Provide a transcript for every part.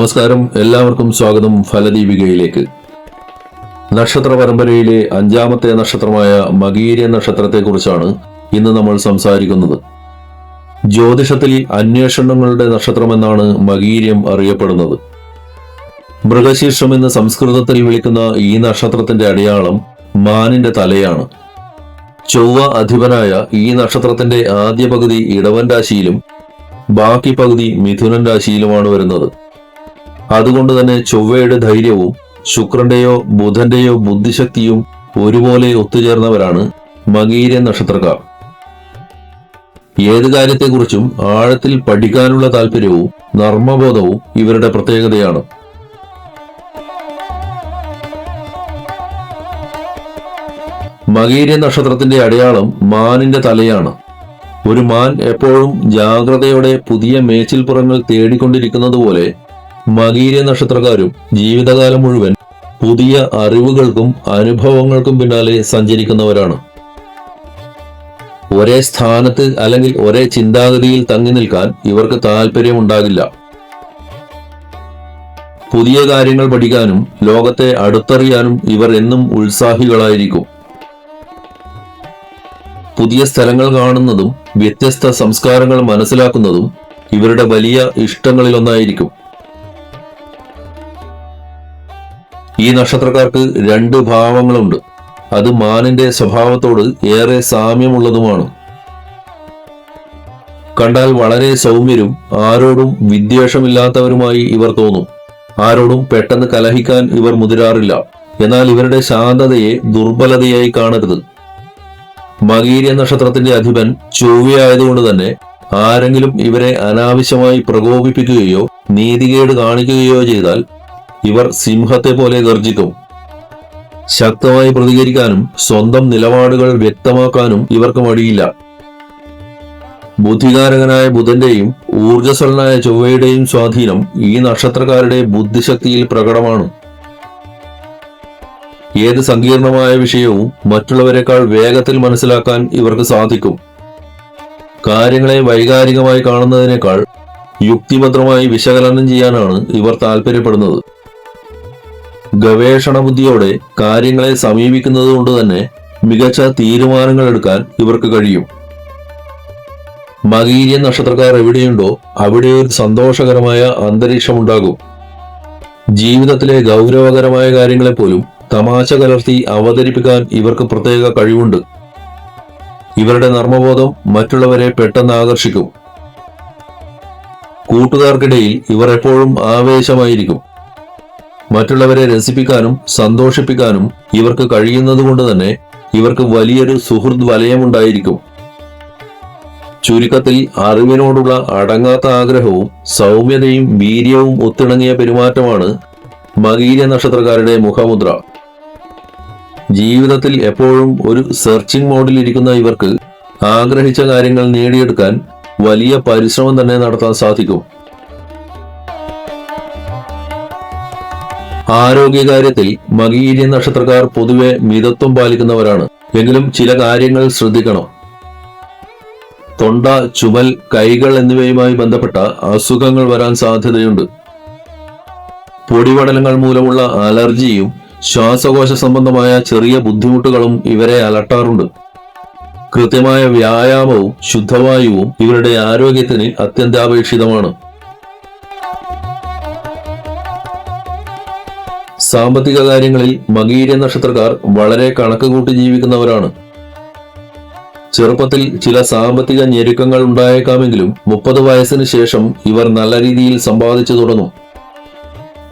നമസ്കാരം. എല്ലാവർക്കും സ്വാഗതം ഫലദീപികയിലേക്ക്. നക്ഷത്ര പരമ്പരയിലെ അഞ്ചാമത്തെ നക്ഷത്രമായ മകീര്യ നക്ഷത്രത്തെക്കുറിച്ചാണ് ഇന്ന് നമ്മൾ സംസാരിക്കുന്നത്. ജ്യോതിഷത്തിൽ അന്വേഷണങ്ങളുടെ നക്ഷത്രമെന്നാണ് മകീര്യം അറിയപ്പെടുന്നത്. മൃഗശീർഷം എന്ന് സംസ്കൃതത്തിൽ വിളിക്കുന്ന ഈ നക്ഷത്രത്തിന്റെ അടയാളം മാനിന്റെ തലയാണ്. ചൊവ്വ അധിപനായ ഈ നക്ഷത്രത്തിന്റെ ആദ്യ പകുതി ഇടവൻ രാശിയിലും ബാക്കി പകുതി മിഥുനൻ രാശിയിലുമാണ് വരുന്നത്. അതുകൊണ്ട് തന്നെ ചൊവ്വയുടെ ധൈര്യവും ശുക്രന്റെയോ ബുധന്റെയോ ബുദ്ധിശക്തിയും ഒരുപോലെ ഒത്തുചേർന്നവരാണ് മകീര നക്ഷത്രക്കാർ. ഏത് കാര്യത്തെക്കുറിച്ചും ആഴത്തിൽ പഠിക്കാനുള്ള താല്പര്യവും നർമ്മബോധവും ഇവരുടെ പ്രത്യേകതയാണ്. മകീര നക്ഷത്രത്തിന്റെ അടയാളം മാനിന്റെ തലയാണ്. ഒരു മാൻ എപ്പോഴും ജാഗ്രതയോടെ പുതിയ മേച്ചിൽപ്പുറങ്ങൾ തേടിക്കൊണ്ടിരിക്കുന്നത് പോലെ മകീര നക്ഷത്രക്കാരും ജീവിതകാലം മുഴുവൻ പുതിയ അറിവുകൾക്കും അനുഭവങ്ങൾക്കും പിന്നാലെ സഞ്ചരിക്കുന്നവരാണ്. ഒരേ സ്ഥാനത്ത് അല്ലെങ്കിൽ ഒരേ ചിന്താഗതിയിൽ തങ്ങി നിൽക്കാൻ ഇവർക്ക് താല്പര്യമുണ്ടാകില്ല പുതിയ കാര്യങ്ങൾ പഠിക്കാനും ലോകത്തെ അടുത്തറിയാനും ഇവർ എന്നും ഉത്സാഹികളായിരിക്കും. പുതിയ സ്ഥലങ്ങൾ കാണുന്നതും വ്യത്യസ്ത സംസ്കാരങ്ങൾ മനസ്സിലാക്കുന്നതും ഇവരുടെ വലിയ ഇഷ്ടങ്ങളിലൊന്നായിരിക്കും. ഈ നക്ഷത്രക്കാർക്ക് രണ്ട് ഭാവങ്ങളുണ്ട്. അത് മാനിന്റെ സ്വഭാവത്തോട് ഏറെ സാമ്യമുള്ളതുമാണ്. കണ്ടാൽ വളരെ സൗമ്യരും ആരോടും വിദ്വേഷമില്ലാത്തവരുമായി ഇവർ തോന്നും. ആരോടും പെട്ടെന്ന് കലഹിക്കാൻ ഇവർ മുതിരാറില്ല. എന്നാൽ ഇവരുടെ ശാന്തതയെ ദുർബലതയായി കാണരുത്. മകീര്യ നക്ഷത്രത്തിന്റെ അധിപൻ ചൊവ്വയായതുകൊണ്ട് തന്നെ ആരെങ്കിലും ഇവരെ അനാവശ്യമായി പ്രകോപിപ്പിക്കുകയോ നീതികേട് കാണിക്കുകയോ ചെയ്താൽ ഇവർ സിംഹത്തെ പോലെ ഗർജിക്കും. ശക്തമായി പ്രതികരിക്കാനും സ്വന്തം നിലപാടുകൾ വ്യക്തമാക്കാനും ഇവർക്ക് മടിയില്ല. ബുദ്ധികാരകനായ ബുധന്റെയും ഊർജസ്വലനായ ചൊവ്വയുടെയും സ്വാധീനം ഈ നക്ഷത്രക്കാരുടെ ബുദ്ധിശക്തിയിൽ പ്രകടമാണ്. ഏത് സങ്കീർണമായ വിഷയവും മറ്റുള്ളവരെക്കാൾ വേഗത്തിൽ മനസ്സിലാക്കാൻ ഇവർക്ക് സാധിക്കും. കാര്യങ്ങളെ വൈകാരികമായി കാണുന്നതിനേക്കാൾ യുക്തിഭദ്രമായി വിശകലനം ചെയ്യാനാണ് ഇവർ താല്പര്യപ്പെടുന്നത് ഗവേഷണ ബുദ്ധിയോടെ കാര്യങ്ങളെ സമീപിക്കുന്നത് കൊണ്ട് തന്നെ മികച്ച തീരുമാനങ്ങൾ എടുക്കാൻ ഇവർക്ക് കഴിയും. മകീരിയൻ നക്ഷത്രക്കാർ എവിടെയുണ്ടോ അവിടെ ഒരു സന്തോഷകരമായ അന്തരീക്ഷമുണ്ടാകും. ജീവിതത്തിലെ ഗൗരവകരമായ കാര്യങ്ങളെപ്പോലും തമാശ കലർത്തി അവതരിപ്പിക്കാൻ ഇവർക്ക് പ്രത്യേക കഴിവുണ്ട്. ഇവരുടെ നർമ്മബോധം മറ്റുള്ളവരെ പെട്ടെന്ന് ആകർഷിക്കും. കൂട്ടുകാർക്കിടയിൽ ഇവർ എപ്പോഴും ആവേശമായിരിക്കും. മറ്റുള്ളവരെ രസിപ്പിക്കാനും സന്തോഷിപ്പിക്കാനും ഇവർക്ക് കഴിയുന്നതുകൊണ്ട് തന്നെ ഇവർക്ക് വലിയൊരു സുഹൃത് വലയമുണ്ടായിരിക്കും. ചുരുക്കത്തിൽ അറിവിനോടുള്ള അടങ്ങാത്ത ആഗ്രഹവും സൗമ്യതയും വീര്യവും ഒത്തിണങ്ങിയ പെരുമാറ്റമാണ് മകീര നക്ഷത്രക്കാരുടെ മുഖമുദ്ര. ജീവിതത്തിൽ എപ്പോഴും ഒരു സെർച്ചിങ് മോഡിൽ ഇരിക്കുന്ന ഇവർക്ക് ആഗ്രഹിച്ച കാര്യങ്ങൾ നേടിയെടുക്കാൻ വലിയ പരിശ്രമം തന്നെ നടത്താൻ സാധിക്കും. ആരോഗ്യകാര്യത്തിൽ മകീര്യ നക്ഷത്രക്കാർ പൊതുവെ മിതത്വം പാലിക്കുന്നവരാണ്. എങ്കിലും ചില കാര്യങ്ങൾ ശ്രദ്ധിക്കണം. തൊണ്ട ചുമൽ കൈകൾ എന്നിവയുമായി ബന്ധപ്പെട്ട അസുഖങ്ങൾ വരാൻ സാധ്യതയുണ്ട്. പൊടിപടലങ്ങൾ മൂലമുള്ള അലർജിയും ശ്വാസകോശ സംബന്ധമായ ചെറിയ ബുദ്ധിമുട്ടുകളും ഇവരെ അലട്ടാറുണ്ട്. കൃത്യമായ വ്യായാമവും ശുദ്ധവായുവും ഇവരുടെ ആരോഗ്യത്തിന് അത്യന്താപേക്ഷിതമാണ്. സാമ്പത്തിക കാര്യങ്ങളിൽ മകീര്യ നക്ഷത്രക്കാർ വളരെ കണക്ക് കൂട്ടി ജീവിക്കുന്നവരാണ്. ചെറുപ്പത്തിൽ ചില സാമ്പത്തിക ഞെരുക്കങ്ങൾ ഉണ്ടായേക്കാമെങ്കിലും മുപ്പത് വയസ്സിന് ശേഷം ഇവർ നല്ല രീതിയിൽ സമ്പാദിച്ചു തുടങ്ങും.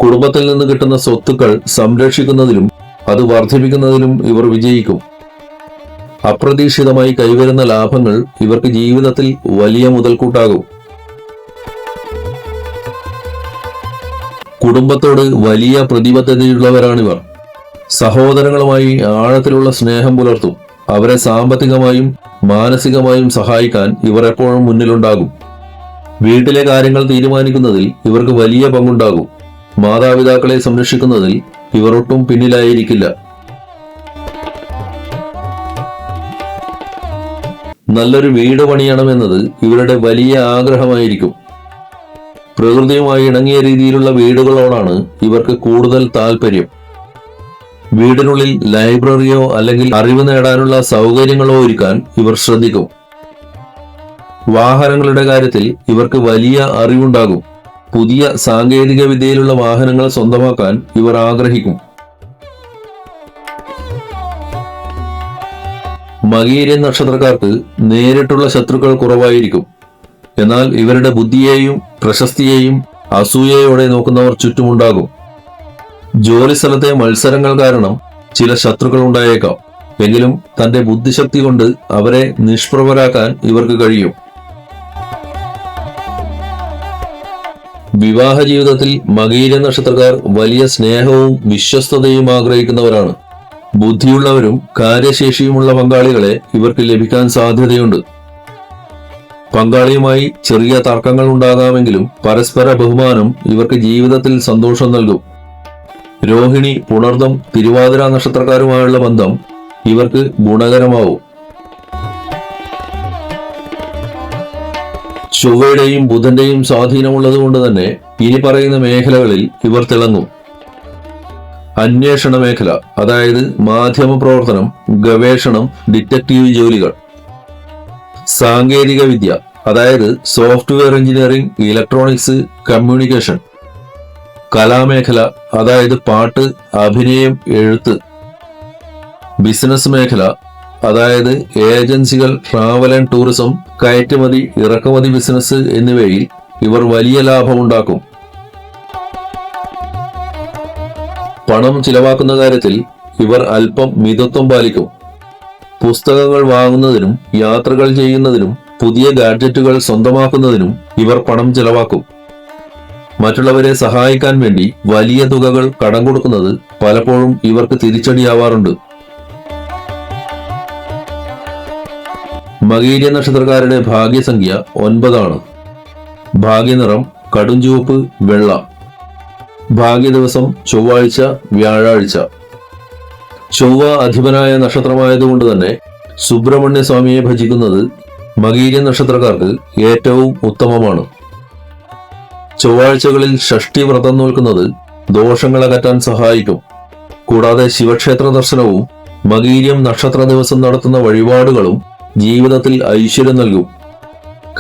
കുടുംബത്തിൽ നിന്ന് കിട്ടുന്ന സ്വത്തുക്കൾ സംരക്ഷിക്കുന്നതിലും അത് വർദ്ധിപ്പിക്കുന്നതിലും ഇവർ വിജയിക്കും. അപ്രതീക്ഷിതമായി കൈവരുന്ന ലാഭങ്ങൾ ഇവർക്ക് ജീവിതത്തിൽ വലിയ മുതൽക്കൂട്ടാകും. കുടുംബത്തോട് വലിയ പ്രതിബദ്ധതയുള്ളവരാണിവർ. സഹോദരങ്ങളുമായി ആഴത്തിലുള്ള സ്നേഹം പുലർത്തും. അവരെ സാമ്പത്തികമായും മാനസികമായും സഹായിക്കാൻ ഇവർ എപ്പോഴും മുന്നിലുണ്ടാകും. വീട്ടിലെ കാര്യങ്ങൾ തീരുമാനിക്കുന്നതിൽ ഇവർക്ക് വലിയ പങ്കുണ്ടാകും. മാതാപിതാക്കളെ സംരക്ഷിക്കുന്നതിൽ ഇവർ ഒട്ടും പിന്നിലായിരിക്കില്ല. നല്ലൊരു വീട് പണിയണമെന്നത് ഇവരുടെ വലിയ ആഗ്രഹമായിരിക്കും. പ്രകൃതിയുമായി ഇണങ്ങിയ രീതിയിലുള്ള വീടുകളോടാണ് ഇവർക്ക് കൂടുതൽ താല്പര്യം വീടിനുള്ളിൽ ലൈബ്രറിയോ അല്ലെങ്കിൽ അറിവ് നേടാനുള്ള സൗകര്യങ്ങളോ ഒരുക്കാൻ ഇവർ ശ്രദ്ധിക്കും. വാഹനങ്ങളുടെ കാര്യത്തിൽ ഇവർക്ക് വലിയ അറിവുണ്ടാകും. പുതിയ സാങ്കേതിക വിദ്യയിലുള്ള വാഹനങ്ങൾ സ്വന്തമാക്കാൻ ഇവർ ആഗ്രഹിക്കും. മകീരൻ നക്ഷത്രക്കാർക്ക് നേരിട്ടുള്ള ശത്രുക്കൾ കുറവായിരിക്കും. എന്നാൽ ഇവരുടെ ബുദ്ധിയെയും പ്രശസ്തിയെയും അസൂയയോടെ നോക്കുന്നവർ ചുറ്റുമുണ്ടാകും. ജോലിസ്ഥലത്തെ മത്സരങ്ങൾ കാരണം ചില ശത്രുക്കൾ ഉണ്ടായേക്കാം. എങ്കിലും തന്റെ ബുദ്ധിശക്തി കൊണ്ട് അവരെ നിഷ്പ്രഭരാക്കാൻ ഇവർക്ക് കഴിയും. വിവാഹ ജീവിതത്തിൽ മകീര നക്ഷത്രക്കാർ വലിയ സ്നേഹവും വിശ്വസ്തതയും ആഗ്രഹിക്കുന്നവരാണ്. ബുദ്ധിയുള്ളവരും കാര്യശേഷിയുമുള്ള പങ്കാളികളെ ഇവർക്ക് ലഭിക്കാൻ സാധ്യതയുണ്ട്. പങ്കാളിയുമായി ചെറിയ തർക്കങ്ങൾ ഉണ്ടാകാമെങ്കിലും പരസ്പര ബഹുമാനം ഇവർക്ക് ജീവിതത്തിൽ സന്തോഷം നൽകും. രോഹിണി പുണർദം തിരുവാതിര നക്ഷത്രക്കാരുമായുള്ള ബന്ധം ഇവർക്ക് ഗുണകരമാവും. ചൊവ്വയുടെയും ബുധന്റെയും സ്വാധീനമുള്ളതുകൊണ്ട് തന്നെ ഇനി പറയുന്ന മേഖലകളിൽ ഇവർ തിളങ്ങും. അന്വേഷണ മേഖല അതായത് മാധ്യമ പ്രവർത്തനം ഗവേഷണം ഡിറ്റക്റ്റീവ് ജോലികൾ. സാങ്കേതിക വിദ്യ അതായത് സോഫ്റ്റ്വെയർ എഞ്ചിനീയറിംഗ് ഇലക്ട്രോണിക്സ് കമ്മ്യൂണിക്കേഷൻ കലാമേഖല അതായത് പാട്ട് അഭിനയം എഴുത്ത് ബിസിനസ് മേഖല അതായത് ഏജൻസികൾ ട്രാവൽ ആൻഡ് ടൂറിസം കയറ്റുമതി ഇറക്കുമതി ബിസിനസ് എന്നിവയിൽ ഇവർ വലിയ ലാഭമുണ്ടാക്കും പണം ചിലവാക്കുന്ന കാര്യത്തിൽ ഇവർ അല്പം മിതത്വം പാലിക്കും. പുസ്തകങ്ങൾ വാങ്ങുന്നതിനും യാത്രകൾ ചെയ്യുന്നതിനും പുതിയ ഗാഡ്ജറ്റുകൾ സ്വന്തമാക്കുന്നതിനും ഇവർ പണം ചെലവാക്കും. മറ്റുള്ളവരെ സഹായിക്കാൻ വേണ്ടി വലിയ തുകകൾ കടം കൊടുക്കുന്നത് പലപ്പോഴും ഇവർക്ക് തിരിച്ചടിയാവാറുണ്ട്. മകീര്യ നക്ഷത്രക്കാരുടെ ഭാഗ്യസംഖ്യ ഒൻപതാണ്. ഭാഗ്യനിറം കടുംചുവപ്പ് വെള്ള. ഭാഗ്യ ദിവസം ചൊവ്വാഴ്ച വ്യാഴാഴ്ച. ചൊവ്വ അധിപനായ നക്ഷത്രമായതുകൊണ്ട് തന്നെ സുബ്രഹ്മണ്യ സ്വാമിയെ ഭജിക്കുന്നത് മകീര്യ നക്ഷത്രക്കാർക്ക് ഏറ്റവും ഉത്തമമാണ്. ചൊവ്വാഴ്ചകളിൽ ഷഷ്ടി വ്രതം നോൽക്കുന്നത് ദോഷങ്ങൾ അകറ്റാൻ സഹായിക്കും. കൂടാതെ ശിവക്ഷേത്ര ദർശനവും മകീര്യം നക്ഷത്ര ദിവസം നടത്തുന്ന വഴിപാടുകളും ജീവിതത്തിൽ ഐശ്വര്യം നൽകും.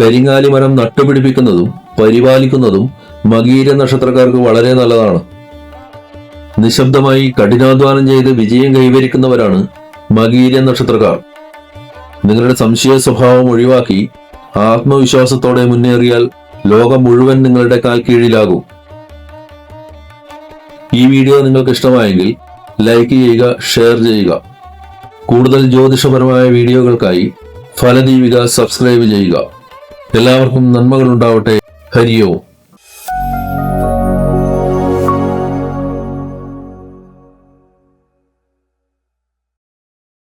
കരിങ്ങാലി മരം നട്ടുപിടിപ്പിക്കുന്നതും പരിപാലിക്കുന്നതും മകീര നക്ഷത്രക്കാർക്ക് വളരെ നല്ലതാണ്. നിശബ്ദമായി കഠിനാധ്വാനം ചെയ്ത് വിജയം കൈവരിക്കുന്നവരാണ് മകീര നക്ഷത്രക്കാർ. നിങ്ങളുടെ സംശയ സ്വഭാവം ഒഴിവാക്കി ആത്മവിശ്വാസത്തോടെ മുന്നേറിയാൽ ലോകം മുഴുവൻ നിങ്ങളുടെ കാൽ കീഴിലാകും. ഈ വീഡിയോ നിങ്ങൾക്ക് ഇഷ്ടമായെങ്കിൽ ലൈക്ക് ചെയ്യുക ഷെയർ ചെയ്യുക. കൂടുതൽ ജ്യോതിഷപരമായ വീഡിയോകൾക്കായി ഫലദീപിക സബ്സ്ക്രൈബ് ചെയ്യുക. എല്ലാവർക്കും നന്മകൾ ഉണ്ടാവട്ടെ ഹരിയോ.